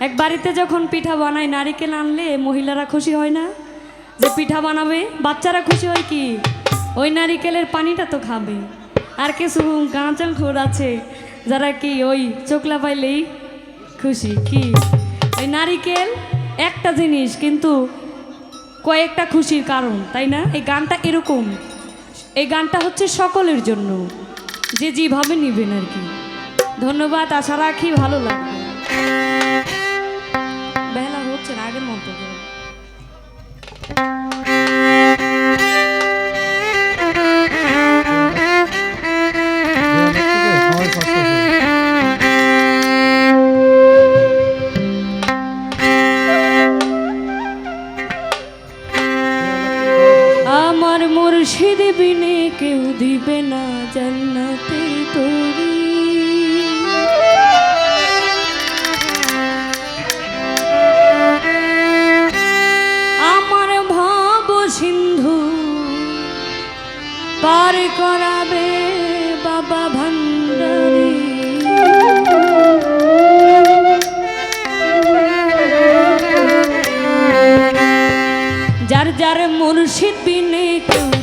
এক বাড়িতে যখন পিঠা বানায় নারিকেল আনলে মহিলারা খুশি হয় না? যে পিঠা বানাবে, বাচ্চারা খুশি হয় কি? ওই নারিকেলের পানিটা তো খাবে। আর কিছু গাঁচাল খোর আছে, যারা কি ওই চোখলা পাইলেই খুশি কি? ওই নারিকেল একটা জিনিস, কিন্তু কয়েকটা খুশির কারণ, তাই না? এই গানটা এরকম। এই গানটা হচ্ছে সকলের জন্য। যে যেভাবে নেবেন আর কি। ধন্যবাদ, আশা রাখি ভালো লাগবে। মতো করে। আমার মুর্শিদ বিনে কেউ দিবে না জান্নাতের তরি যার মুর্শিদ বিনে কেউ